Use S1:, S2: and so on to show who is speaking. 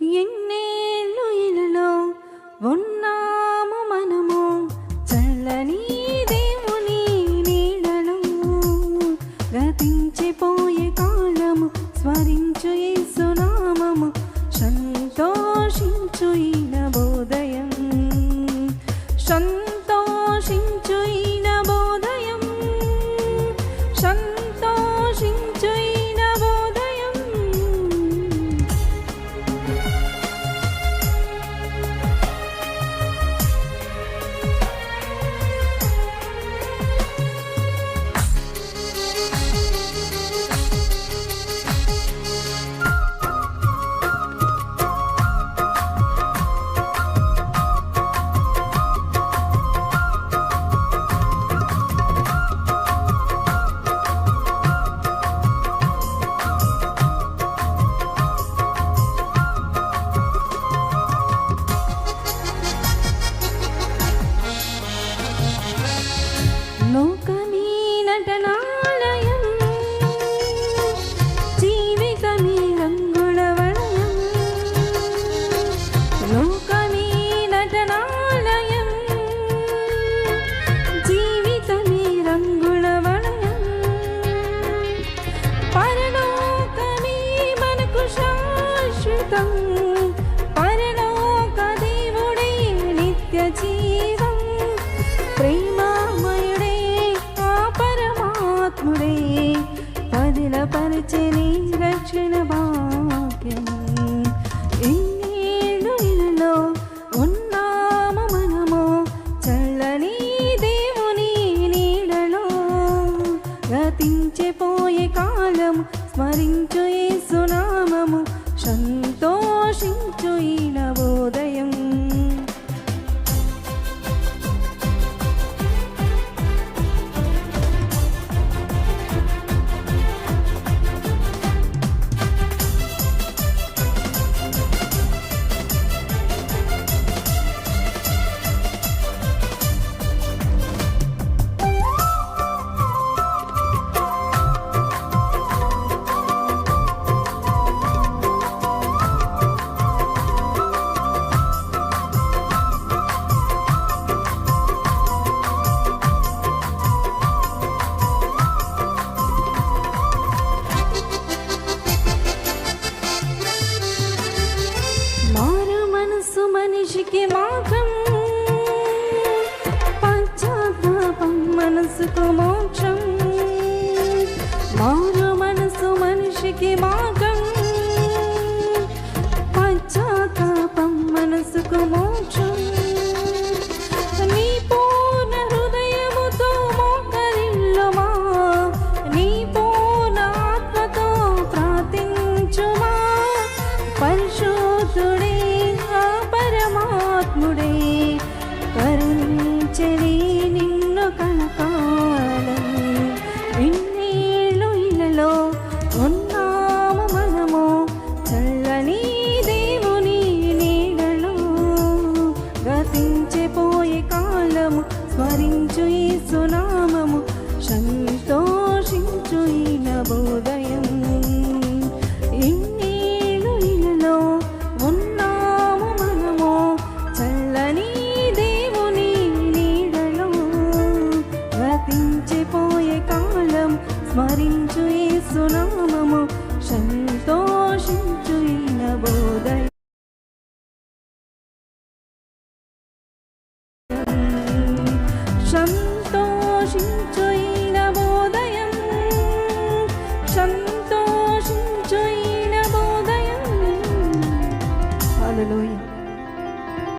S1: 影 శాశ్వతం పరలోకదేవుడే నిత్య జీవం ప్రేమామయుడే ఆ పరమాత్ముడే పదిల పరిచని రక్షణ భాగ్యమే. ఇన్నేళ్ళు ఇల్లో ఉన్నామ మనము చల్లని దేవుని నీడలో. గతించిపోయే సునామము సంతోషించు ఈన ఉదయం నిత్యకాలం స్మరించు సునామము సంతోషించు బోధయ సంతోషించు